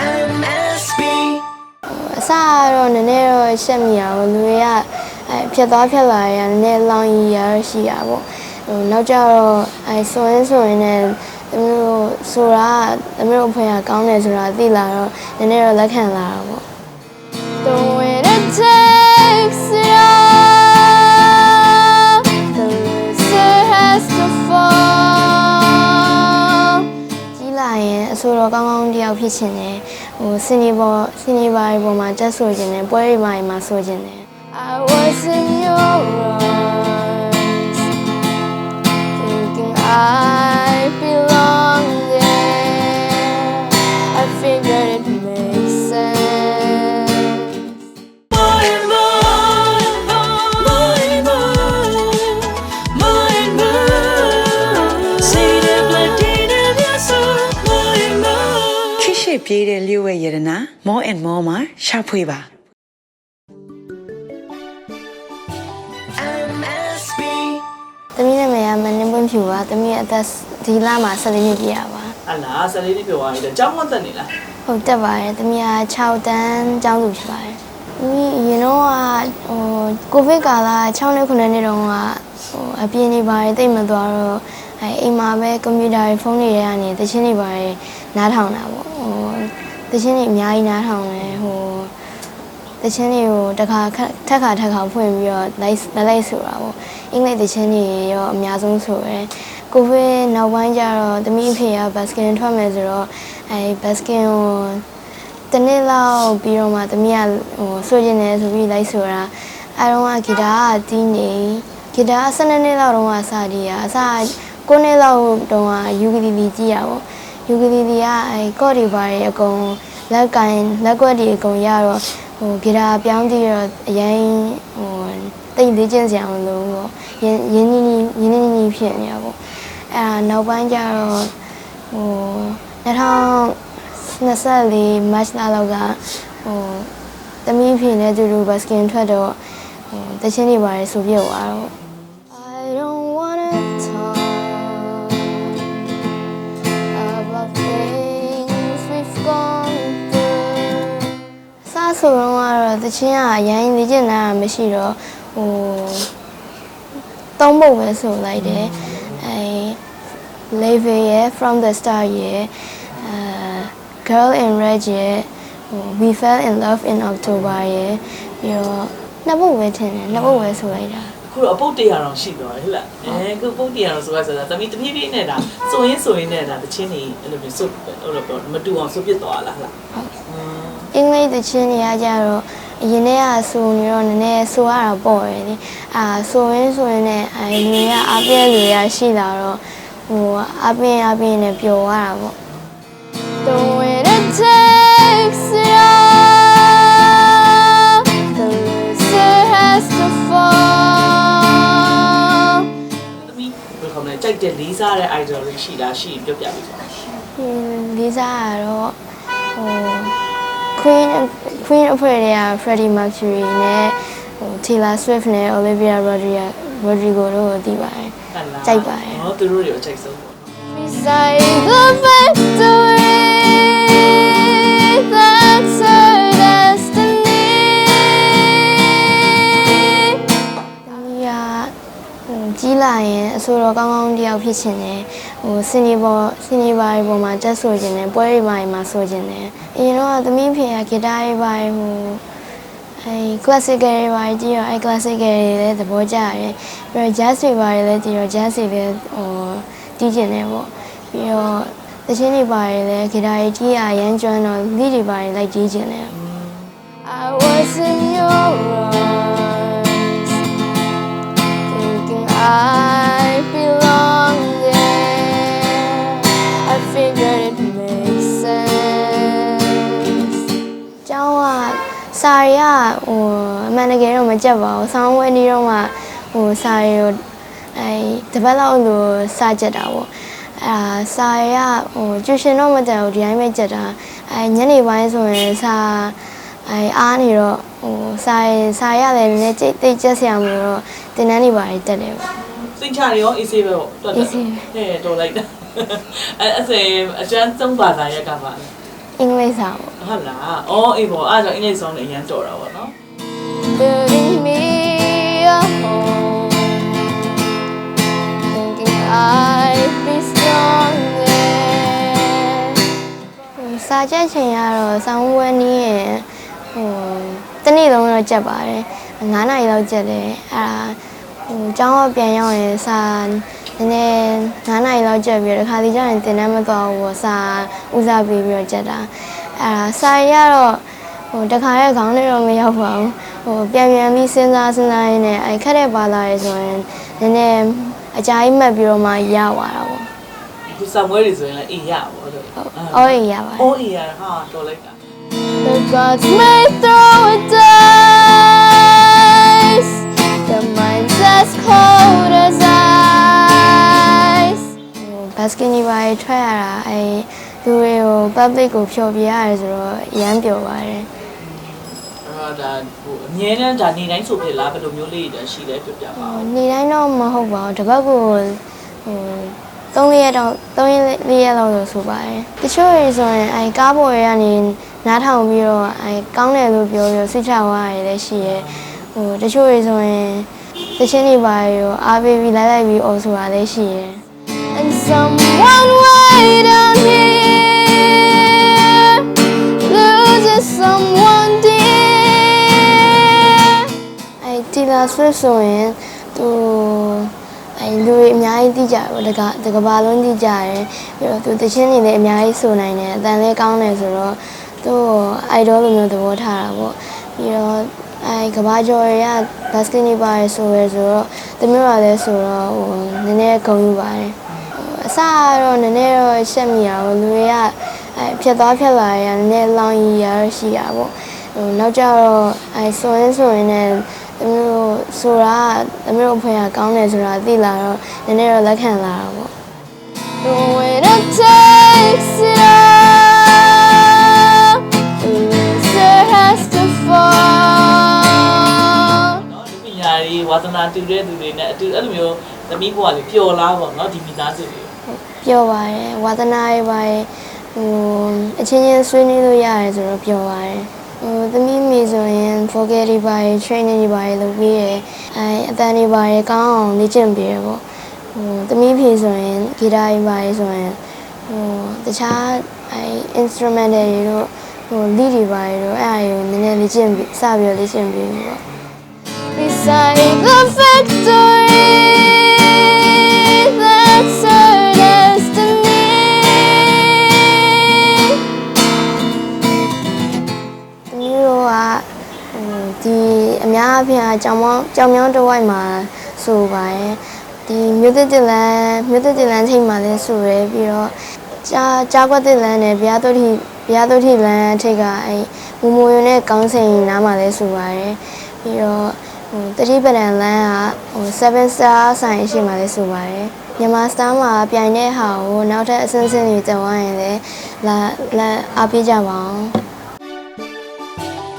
MSB အစကတော့နည်းနည်းတော့ရှက်မိတာပေါ့လူတွေကအဲဖြတ်သွားဖြတ်လာရနည်းနည်းလောင်ရီရတော့ရှိတာပေါ့ဟိုနောက်ကျတော့အဲဆိုရင်ဆိုရင်လည်းသမီးတို့ဆိုတာသမီးတို့ဖွင့်ရကောင်းတယ်ဆိုတာသိလာတော့နည်းနည်းတော့လက်ခံလာတာပေါ့ The way it takes it all the loser has to fall ကြီးလာရင်အဆိုတော်ကောင်းကောင်းတယောက်ဖြစ်ချင်တယ် ဟိုစင်ဒီပေါ်စင်ဒီပါရီပေါ်မှာတက်ဆိုချင်တယ်ပွဲရီပါရီမှာဆိုချင်တယ် I was in your arms thinking I belong ပြေးတဲ့လျှို့ဝဲရတနာ more and more မှာရှာဖွေပါ MSB သမီးနာမည်ကမင်းပွင့်ဖြူပါသမီးရဲ့အသက်ဒီလမှာ14နှစ်ပြည့်ရပါအလားဆယ်လေးနှစ်ပြောသွားပြီလေကျောင်းမတက်နေလားဟုတ်တက်ပါတယ်သမီးက6တန်းကျောင်းသူဖြစ်ပါတယ်သမီးအရင်တော့ကဟိုကိုဗစ်ကာလ6နှစ်9နှစ်တုန်းကဟိုအပြင်းနေပါတယ်တိတ်မသွားတော့အဲအိမ်မှာပဲကွန်ပျူတာတွေဖုန်းတွေထဲကနေတချင်းတွေပါတယ်နားထောင်တာပေါ့ဟို တချင်းတွေအများကြီးနားထောင်တယ်ဟိုတချင်းတွေကိုတစ်ခါခက်ထက်ခါထက်ခါဖွင့်ပြီးတော့ like like ဆိုတာပေါ့အင်္ဂလိပ်တချင်းတွေရောအများဆုံးဆိုရယ်ကိုဗစ်နောက်ပိုင်းကျတော့သမီးအဖေကဘတ်စကင်ထွက်မယ်ဆိုတော့အဲဘတ်စကင်ကိုတနေ့လောက်ပြီးတော့မှသမီးကဟိုဆိုကျင်တယ်ဆိုပြီးလိုက်ဆိုတာအဲတော့ကဂီတာကတီးနေဂီတာက12နှစ်လောက်တော့ကစတီးရအစ9နှစ်လောက်တော့ကယူကလီလီကြီးရပေါ့ယူ ကလီလီကအဲကော့ဒီပါရအကုန်လက်ကင်လက်ကွက်တွေအကုန်ရတော့ဟိုဂီတာပြောင်းပြီးတော့အရင်ဟိုတိတ်လေးကျင့်စရာမလိုဘူးပေါ့ရင်းရင်းနှီးနှီးရင်းနှီးနှီးဖြစ်နေရပေါ့အဲဒါနောက်ပိုင်းကျတော့ဟို2000 24 match လာလောက်ကဟိုတမီးဖေနဲ့သူတို့ဘတ်စကင်ထွက်တော့ဟိုတချင်းတွေပါတယ်ဆိုပြသွားတော့ တော့ကတော့တချင်းကအရင်လေ့ကျင့်တာမရှိတော့ဟိုသုံးဖို့ပဲဆိုလိုက်တယ်အဲ level ရယ် from the start ရယ်အဲ girl in red ရယ်ဟို we fell in love in october ရယ်ပြီးတော့နှစ်ပုတ်ပဲထင်တယ်နှစ်ပုတ်ပဲဆိုလိုက်တာခုတော့အပုတ်တရားတော့ရှိသွားတယ်ဟဲ့လားအဲခုပုတ်တရားတော့ဆိုရဆိုတာသမီးတပြေးပြေးနဲ့ဒါစုံရင်းစုံရင်းနဲ့ဒါတချင်းနေအဲ့လိုမျိုးစုပ်ဟိုလိုပြောမတူအောင်စုပ်ပစ်သွားလားဟဲ့လား အင်္ဂလိပ်သချင်းတွေကကြတော့အရင်တည်းကဆိုနေတော့နည်းနည်းဆိုရတာပေါ့ရယ်လေအာဆိုရင်းဆိုရင်လည်းအဲလူတွေကအပြည့်လူတွေကရှိလာတော့ဟိုအပြင်းအပြင်းနဲ့ပျော်သွားတာပေါ့ The way it takes it all the loser has to fall သမီးဘယ်ခေါ်မလဲကြိုက်တဲ့လေးစားတဲ့ idol တွေရှိလားရှိရင်ပြောပြပေးပါဟင်းလေးစားရတော့ဟို Queen Queen အဖွဲ့တွေက Freddie Mercury နဲ့ဟို Taylor Swift နဲ့ Olivia Rodrigo Rodrigo တို့ကိုသိပါတယ်ဟုတ်လားကြိုက်ပါတယ်ဟောသူတို့တွေကိုကြိုက်ဆုံးပေါ့ Beside the victory that's our destiny တမီးကဟိုကြီးလာရင်အဆိုတော်ကောင်းကောင်းတယောက်ဖြစ်ချင်တယ် ဟိုစင်ဒီပေါ်စင်ဒီပါရီပေါ်မှာတက်ဆိုချင်တယ်ပွဲရီပါရီမှာဆိုချင်တယ်အရင်တော့သမီးဖေကဂီတာရီပါရီဟိုအဲ classical တွေပါကြည့်တော့အဲ classical တွေလည်းသဘောကျရတယ်ပြီးတော့ jazz တွေပါလည်းကြည့်တော့ jazz တွေလည်းဟိုတီးကျင်တယ်ပေါ့ပြီးတော့တချင်းတွေပါလည်းဂီတာကြီးတီးရရမ်းကျွမ်းတော့ lead တွေပါလိုက်တီးကျင်တယ် I was in စာရီကဟိုအမှန်တကယ်တော့မကြက်ပါဘူးဆောင်းဝဲနေတော့မှဟိုစာရီကိုအဲတပတ်လောက်လို့စာကြက်တာပေါ့အဲဒါစာရီကဟိုကျူရှင်တော့မကြက်ဘူးဒီတိုင်းပဲကြက်တာအဲညနေပိုင်းဆိုရင်စာအဲအားနေတော့ဟိုစာရီစာရီကလည်းနည်းနည်းတိတ်ကြက်ဆရာမလို့တော့တင်တန်းနေပါတယ်တက်တယ်ပေါ့စိတ်ချရရော AC ပဲပေါ့တွက်တယ် AC ဟဲ့တော်လိုက်တာအဲအဲ့ဆိုရင်အကျန်းသုံးပါတာရက်ကပါလေ အင်္ဂလိပ်စာပေါ့ ဟုတ်လားအော်အေးပေါ့အားကြောင့်အင်္ဂလိပ်ဆောင်လည်းအရန်ကြော်တာပေါ့နော် Building me a home Thinking I'd be stronger ဟိုစာချက်ချိန်ကတော့ဆောင်းဝဲနီးရင်ဟိုတနေ့လုံးတော့ကြက်ပါတယ်9နာရီလောက်ကြက်တယ်အဲ့ဒါဟိုကျောင်းကပြန်ရောက်ရင်စာ နည်းနည်း9နာရီလောက်ကြက်ပြီးတော့တစ်ခါတည်းကျရင်တင်တန်းမသွားဘူးပေါ့စာဦးစားပေးပြီးတော့ကြက်တာအဲ့ဒါစာရတော့ဟိုတခါရဲ့ခေါင်းထဲတော့မရောက်ပါဘူးဟိုပြန်ပြန်ပြီးစဉ်းစားစဉ်းစားရင်းနဲ့အဲ့ခက်တဲ့ပါလာရဆိုရင်နည်းနည်းအကြာကြီးမှတ်ပြီးတော့မှရသွားတာပေါ့ဒီစာမွေးတွေဆိုရင်လည်းအေးရပါတော့အော်အေးရပါတယ်အော်အေးရဟာတော်လိုက်တာ The gods may throw a dice. The mind's as cold as ice. ဘတ်စကင်ကြီးပါရထွက်ရတာအဲလူတွေကို public ကိုဖြောပြရတယ်ဆိုတော့အရမ်းပျော်ပါတယ်အဲ့တော့ဒါဟိုအမြဲတမ်းဒါနေတိုင်းဆိုဖြစ်လားဘယ်လိုမျိုးလေးတွေရှိလဲပြပြပါဦး။နေတိုင်းတော့မဟုတ်ပါဘူး။တစ်ပတ်ကိုဟို3ရက်တော့3ရက်4ရက်လောက်လို့ဆိုပါတယ်။တချို့တွေဆိုရင်အဲကားပေါ်ရကနေနားထောင်ပြီးတော့အဲကောင်းတယ်လို့ပြောပြီးစိတ်ချသွားရတယ်လည်းရှိရဲ။ဟိုတချို့တွေဆိုရင်တချင်းတွေပါရောအားပေးပြီးလိုက်လိုက်ပြီးအော်ဆိုတာလည်းရှိရဲ။ And someone way down here loses someone dear အဲတီလာဆွတ်ဆိုရင်သူအဲလူတွေအများကြီးသိကြတယ်ပေါ့တကတကဘာလုံးသိကြတယ်ပြီးတော့သူတချင်းတွေလည်းအများကြီးဆိုနိုင်တယ်အတန်လည်းကောင်းတယ်ဆိုတော့သူ့အိုက်ဒေါလိုမျိုးသဘောထားတာပေါ့ပြီးတော့အဲကဘာကျော်ရဘတ်စကတ်နေပါရဆိုရဆိုတော့တမျိုးရလဲဆိုတော့ဟိုနည်းနည်းဂုဏ်ယူပါတယ်ဟို အစကတော့နည်းနည်းတော့ရှက်မိရပါဘူးလူတွေကအဲဖြတ်သွားဖြတ်လာရနည်းနည်းလောင်ရီရရှိရပေါ့ဟိုနောက်ကြတော့အဲဆိုရင်ဆိုရင်လည်းတမျိုးဆိုတာတမျိုးဖွင့်ရကောင်းတယ်ဆိုတာသိလာတော့နည်းနည်းတော့လက်ခံလာတာပေါ့ The way it takes it all the loser has to fall နော်ဒီပညာရေးဝါသနာတူတဲ့သူတွေနဲ့အတူအဲ့လိုမျိုးသမီးဘဝလေးပျော်လားပေါ့နော်ဒီမိသားစုလေး ပြောပါတယ်ဝါသနာရေးပါတယ်ဟိုအချင်းချင်းဆွေးနွေးလို့ရတယ်ဆိုတော့ပြောပါတယ်ဟိုသမီးမိဆိုရင် vocal တွေပါတယ် training တွေပါတယ်လုပ်ပြီးရယ်အဲအတန်တွေပါတယ်ကောင်းအောင်လေ့ကျင့်ပေးရပေါ့ဟိုသမီးဖြေဆိုရင်ဂီတာတွေပါတယ်ဆိုရင်ဟိုတခြားအဲ instrument တွေတို့ဟို lead တွေပါတယ်တို့အဲ့အရာကိုနည်းနည်းလေ့ကျင့်ပြီးစပြီးတော့လေ့ကျင့်ပေးပြီးပေါ့ Beside the factory ဒီအများအပြားကြောင်မောင်းကြောင်မြောင်းတစ်ဝိုက်မှာဆိုပါရယ်ဒီမြို့သစ်တင်လန်းမြို့သစ်တင်လန်းချိန်မှာလည်းဆိုရယ်ပြီးတော့ကြာကြာကွက်တင်လန်းနဲ့ဘုရားတို့ထိဘုရားတို့ထိလန်းထိတ်ကအဲမူမူရုံနဲ့ကောင်းစိန်နားမှာလည်းဆိုပါရယ်ပြီးတော့ဟိုတတိပဒံလန်းကဟို7 star ဆိုင်ရှိမှလည်းဆိုပါရယ်မြန်မာစတားမှာပြိုင်တဲ့ဟာကိုနောက်ထပ်အဆင့်ဆင့်တွေတက်သွားရင်လည်းလာလာအားပေးကြပါအောင်